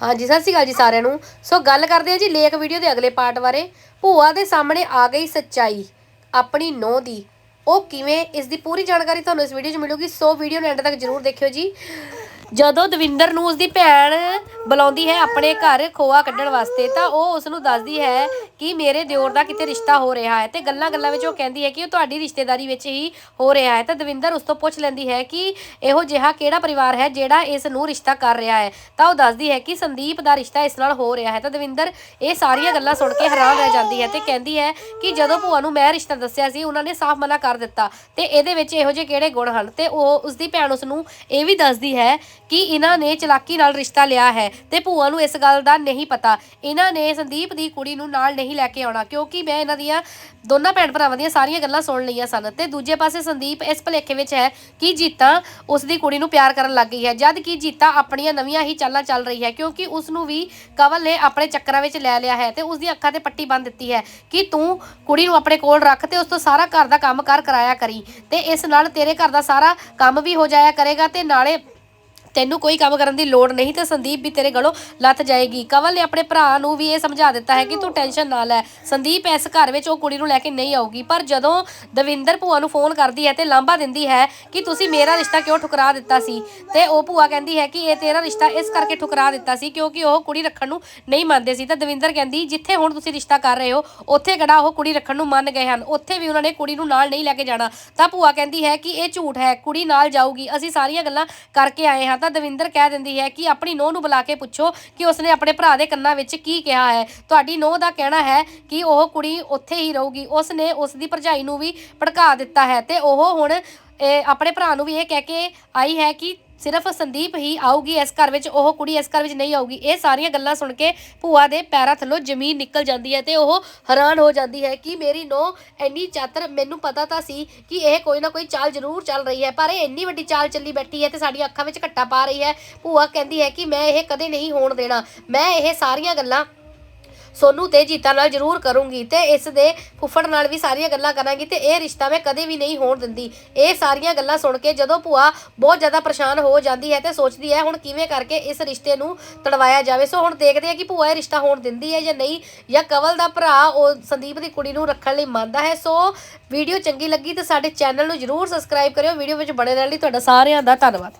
ਹਾਂਜੀ, ਸਤਿ ਸ਼੍ਰੀ ਅਕਾਲ ਜੀ ਸਾਰਿਆਂ ਨੂੰ। ਸੋ ਗੱਲ ਕਰਦੇ ਹਾਂ ਜੀ ਲੇਖ ਵੀਡੀਓ ਦੇ ਅਗਲੇ ਪਾਰਟ ਬਾਰੇ। ਭੂਆ ਦੇ ਸਾਹਮਣੇ ਆ ਗਈ ਸੱਚਾਈ, ਆਪਣੀ ਨੋਹ ਦੀ। ਉਹ ਕਿਵੇਂ, ਇਸ ਦੀ ਪੂਰੀ ਜਾਣਕਾਰੀ ਤੁਹਾਨੂੰ ਇਸ ਵੀਡੀਓ 'ਚ ਮਿਲੂਗੀ। ਸੋ ਵੀਡੀਓ ਨੂੰ ਐਂਡ ਤੱਕ ਜਰੂਰ ਦੇਖਿਓ ਜੀ। ਜਦੋਂ ਦਵਿੰਦਰ ਨੂੰ ਉਸਦੀ ਭੈਣ ਬੁਲਾਉਂਦੀ ਹੈ ਆਪਣੇ ਘਰ ਖੋਆ ਕੱਢਣ ਵਾਸਤੇ, ਤਾਂ ਉਹ ਉਸ ਨੂੰ ਦੱਸਦੀ ਹੈ ਕਿ ਮੇਰੇ ਦਿਓਰ ਦਾ ਕਿਤੇ ਰਿਸ਼ਤਾ ਹੋ ਰਿਹਾ ਹੈ ਤੇ ਗੱਲਾਂ-ਗੱਲਾਂ ਵਿੱਚ ਉਹ ਕਹਿੰਦੀ ਹੈ ਕਿ ਉਹ ਤੁਹਾਡੀ ਰਿਸ਼ਤੇਦਾਰੀ ਵਿੱਚ ਹੀ ਹੋ ਰਿਹਾ ਹੈ। ਤਾਂ ਦਵਿੰਦਰ ਉਸ ਤੋਂ ਪੁੱਛ ਲੈਂਦੀ ਹੈ ਕਿ ਇਹੋ ਜਿਹਾ ਕਿਹੜਾ ਪਰਿਵਾਰ ਹੈ ਜਿਹੜਾ ਇਸ ਨੂੰ ਰਿਸ਼ਤਾ ਕਰ ਰਿਹਾ ਹੈ? ਤਾਂ ਉਹ ਦੱਸਦੀ ਹੈ ਕਿ ਸੰਦੀਪ ਦਾ ਰਿਸ਼ਤਾ ਇਸ ਨਾਲ ਹੋ ਰਿਹਾ ਹੈ। ਤਾਂ ਦਵਿੰਦਰ ਇਹ ਸਾਰੀਆਂ ਗੱਲਾਂ ਸੁਣ ਕੇ ਹੈਰਾਨ ਰਹਿ ਜਾਂਦੀ ਹੈ ਤੇ ਕਹਿੰਦੀ ਹੈ ਕਿ ਜਦੋਂ ਭੂਆ ਨੂੰ ਮੈਂ ਰਿਸ਼ਤਾ ਦੱਸਿਆ ਸੀ, ਉਹਨਾਂ ਨੇ ਸਾਫ਼ ਮਨਾ ਕਰ ਦਿੱਤਾ ਤੇ ਇਹਦੇ ਵਿੱਚ ਇਹੋ ਜਿਹੇ ਕਿਹੜੇ ਗੁਣ ਹਨ? ਤੇ ਉਹ ਉਸਦੀ ਭੈਣ ਉਸ ਨੂੰ ਇਹ ਵੀ ਦੱਸਦੀ ਹੈ ਕਿ ਇਹਨਾਂ ਨੇ ਚਲਾਕੀ ਨਾਲ ਰਿਸ਼ਤਾ ਲਿਆ ਹੈ ਤੇ ਭੂਆ ਨੂੰ ਇਸ ਗੱਲ ਦਾ ਨਹੀਂ ਪਤਾ। ਇਹਨਾਂ ਨੇ ਸੰਦੀਪ ਦੀ ਕੁੜੀ ਨੂੰ ਨਾਲ ਨਹੀਂ ਲੈ ਕੇ ਆਉਣਾ, ਕਿਉਂਕਿ ਮੈਂ ਇਹਨਾਂ ਦੀਆਂ ਦੋਨਾਂ ਭੈਣ ਭਰਾਵਾਂ ਦੀਆਂ ਸਾਰੀਆਂ ਗੱਲਾਂ ਸੁਣ ਲਈਆਂ ਸਨ। ਤੇ ਦੂਜੇ ਪਾਸੇ ਸੰਦੀਪ ਇਸ ਭਲੇਖੇ ਵਿੱਚ ਹੈ ਕਿ ਜੀਤਾ ਉਸ ਦੀ ਕੁੜੀ ਨੂੰ ਪਿਆਰ ਕਰਨ ਲੱਗ ਗਈ ਹੈ, ਜਦ ਕਿ ਜੀਤਾ ਆਪਣੀਆਂ ਨਵੀਆਂ ਹੀ ਚਾਲਾਂ ਚੱਲ ਰਹੀ ਹੈ, ਕਿਉਂਕਿ ਉਸ ਨੂੰ ਵੀ ਕਵਲ ਨੇ ਆਪਣੇ ਚੱਕਰਾਂ ਵਿੱਚ ਲੈ ਲਿਆ ਹੈ ਤੇ ਉਸ ਦੀਆਂ ਅੱਖਾਂ ਤੇ ਪੱਟੀ ਬੰਨ ਦਿੱਤੀ ਹੈ ਕਿ ਤੂੰ ਕੁੜੀ ਨੂੰ ਆਪਣੇ ਕੋਲ ਰੱਖ ਤੇ ਉਸ ਤੋਂ ਸਾਰਾ ਘਰ ਦਾ ਕੰਮ ਕਰ ਕਰਾਇਆ ਕਰੀ ਤੇ ਇਸ ਨਾਲ ਤੇਰੇ ਘਰ ਦਾ ਸਾਰਾ ਕੰਮ ਵੀ ਹੋ ਜਾਇਆ ਕਰੇਗਾ ਤੇ ਨਾਲੇ ਤੈਨੂੰ ਕੋਈ ਕੰਮ ਕਰਨ ਦੀ ਲੋੜ ਨਹੀਂ ਤੇ ਸੰਦੀਪ ਵੀ ਤੇਰੇ ਗਲੋਂ ਲੱਥ ਜਾਏਗੀ। ਕਵਲ ਨੇ ਆਪਣੇ ਭਰਾ ਨੂੰ ਵੀ ਇਹ ਸਮਝਾ ਦਿੱਤਾ ਹੈ ਕਿ ਤੂੰ ਟੈਨਸ਼ਨ ਨਾ ਲੈ। ਸੰਦੀਪ ਇਸ ਘਰ ਵਿੱਚ ਉਹ ਕੁੜੀ ਨੂੰ ਲੈ ਕੇ ਨਹੀਂ ਆਊਗੀ, ਪਰ ਜਦੋਂ ਦਵਿੰਦਰ ਭੂਆ ਨੂੰ ਫੋਨ ਕਰਦੀ ਹੈ ਤੇ ਲਾਂਭਾ ਦਿੰਦੀ ਹੈ ਕਿ ਤੁਸੀਂ ਮੇਰਾ ਰਿਸ਼ਤਾ ਕਿਉਂ ਠੁਕਰਾ ਦਿੱਤਾ ਸੀ, ਤੇ ਉਹ ਭੂਆ ਕਹਿੰਦੀ ਹੈ ਕਿ ਇਹ ਤੇਰਾ ਰਿਸ਼ਤਾ ਇਸ ਕਰਕੇ ਠੁਕਰਾ ਦਿੱਤਾ ਸੀ ਕਿਉਂਕਿ ਉਹ ਕੁੜੀ ਰੱਖਣ ਨੂੰ ਨਹੀਂ ਮੰਨਦੇ ਸੀ। ਤਾਂ ਦਵਿੰਦਰ ਕਹਿੰਦੀ, ਜਿੱਥੇ ਹੁਣ ਤੁਸੀਂ ਰਿਸ਼ਤਾ ਕਰ ਰਹੇ ਹੋ, ਉੱਥੇ ਕਿਹੜਾ ਉਹ ਕੁੜੀ ਰੱਖਣ ਨੂੰ ਮੰਨ ਗਏ ਹਨ? ਉੱਥੇ ਵੀ ਉਹਨਾਂ ਨੇ ਕੁੜੀ ਨੂੰ ਨਾਲ ਨਹੀਂ ਲੈ ਕੇ ਜਾਣਾ। ਤਾਂ ਭੂਆ ਕਹਿੰਦੀ ਹੈ ਕਿ ਇਹ ਝੂਠ ਹੈ, ਕੁੜੀ ਨਾਲ ਜਾਊਗੀ। ਅਸੀਂ ਸਾਰੀਆਂ ਗੱਲਾਂ ਕਰਕੇ ਆਏ ਹਾਂ ਤਾਂ ਦਵਿੰਦਰ ਕਹਿ ਦਿੰਦੀ ਹੈ ਕਿ ਆਪਣੀ ਨੋਹ ਨੂੰ ਬੁਲਾ ਕੇ ਪੁੱਛੋ ਕਿ ਉਸਨੇ ਆਪਣੇ ਭਰਾ ਦੇ ਕੰਨਾਂ ਵਿੱਚ ਕੀ ਕਿਹਾ ਹੈ। ਤੁਹਾਡੀ ਨੋਹ ਦਾ ਕਹਿਣਾ ਹੈ ਕਿ ਉਹ ਕੁੜੀ ਉੱਥੇ ਹੀ ਰਹੂਗੀ। ਉਸਨੇ ਉਸ ਦੀ ਭਰਜਾਈ ਨੂੰ ਵੀ ਭੜਕਾ ਦਿੱਤਾ ਹੈ ਤੇ ਉਹ ਹੁਣ, ਇਹ ਆਪਣੇ ਭਰਾ ਨੂੰ ਵੀ ਇਹ ਕਹਿ ਕੇ ਆਈ ਹੈ ਕਿ ਸਿਰਫ ਸੰਦੀਪ ਹੀ ਆਊਗੀ ਇਸ ਘਰ ਵਿੱਚ, ਉਹ ਕੁੜੀ ਇਸ ਘਰ ਵਿੱਚ ਨਹੀਂ ਆਊਗੀ। ਇਹ ਸਾਰੀਆਂ ਗੱਲਾਂ ਸੁਣ ਕੇ ਭੂਆ ਦੇ ਪੈਰਾਂ ਥੱਲੋਂ ਜ਼ਮੀਨ ਨਿਕਲ ਜਾਂਦੀ ਹੈ ਤੇ ਉਹ ਹੈਰਾਨ ਹੋ ਜਾਂਦੀ ਹੈ ਕਿ ਮੇਰੀ ਨੋ ਇੰਨੀ ਚਾਤਰ ਮੈਨੂੰ ਪਤਾ ਤਾਂ ਸੀ ਕਿ ਇਹ ਕੋਈ ਨਾ ਕੋਈ ਚਾਲ ਜ਼ਰੂਰ ਚੱਲ ਰਹੀ ਹੈ, ਪਰ ਇਹ ਇੰਨੀ ਵੱਡੀ ਚਾਲ ਚੱਲੀ ਬੈਠੀ ਹੈ ਤੇ ਸਾਡੀਆਂ ਅੱਖਾਂ ਵਿੱਚ ਘੱਟਾ ਪਾ ਰਹੀ ਹੈ। ਭੂਆ ਕਹਿੰਦੀ ਹੈ ਕਿ ਮੈਂ ਇਹ ਕਦੇ ਨਹੀਂ ਹੋਣ ਦੇਣਾ। ਮੈਂ ਇਹ ਸਾਰੀਆਂ ਗੱਲਾਂ ਸੋਨੂ ਤੇ ਜੀਤਾ ਨਾਲ ਜ਼ਰੂਰ ਕਰੂੰਗੀ ਤੇ ਇਸ ਦੇ ਫੁੱਫੜ ਨਾਲ ਵੀ ਸਾਰੀਆਂ ਗੱਲਾਂ ਕਰਾਂਗੀ ਤੇ ਇਹ ਰਿਸ਼ਤਾ ਮੈਂ ਕਦੇ ਵੀ ਨਹੀਂ ਹੋਣ ਦਿੰਦੀ। ਇਹ ਸਾਰੀਆਂ ਗੱਲਾਂ ਸੁਣ ਕੇ ਜਦੋਂ ਭੂਆ ਬਹੁਤ ਜ਼ਿਆਦਾ ਪਰੇਸ਼ਾਨ ਹੋ ਜਾਂਦੀ ਹੈ ਤੇ ਸੋਚਦੀ ਹੈ ਹੁਣ ਕਿਵੇਂ ਕਰਕੇ ਇਸ ਰਿਸ਼ਤੇ ਨੂੰ ਤੜਵਾਇਆ ਜਾਵੇ। ਸੋ ਹੁਣ ਦੇਖਦੇ ਆ ਕਿ ਭੂਆ ਇਹ ਰਿਸ਼ਤਾ ਹੋਣ ਦਿੰਦੀ ਹੈ ਜਾਂ ਨਹੀਂ ਜਾਂ ਕਵਲ ਦਾ ਭਰਾ ਉਹ ਸੰਦੀਪ ਦੀ ਕੁੜੀ ਨੂੰ ਰੱਖਣ ਲਈ ਮੰਨਦਾ ਹੈ। ਸੋ ਵੀਡੀਓ ਚੰਗੀ ਲੱਗੀ ਤੇ ਸਾਡੇ ਚੈਨਲ ਨੂੰ ਜ਼ਰੂਰ ਸਬਸਕ੍ਰਾਈਬ ਕਰਿਓ। ਵੀਡੀਓ ਵਿੱਚ ਬਣੇ ਰਹਿਣ ਲਈ ਤੁਹਾਡਾ ਸਾਰਿਆਂ ਦਾ ਧੰਨਵਾਦ।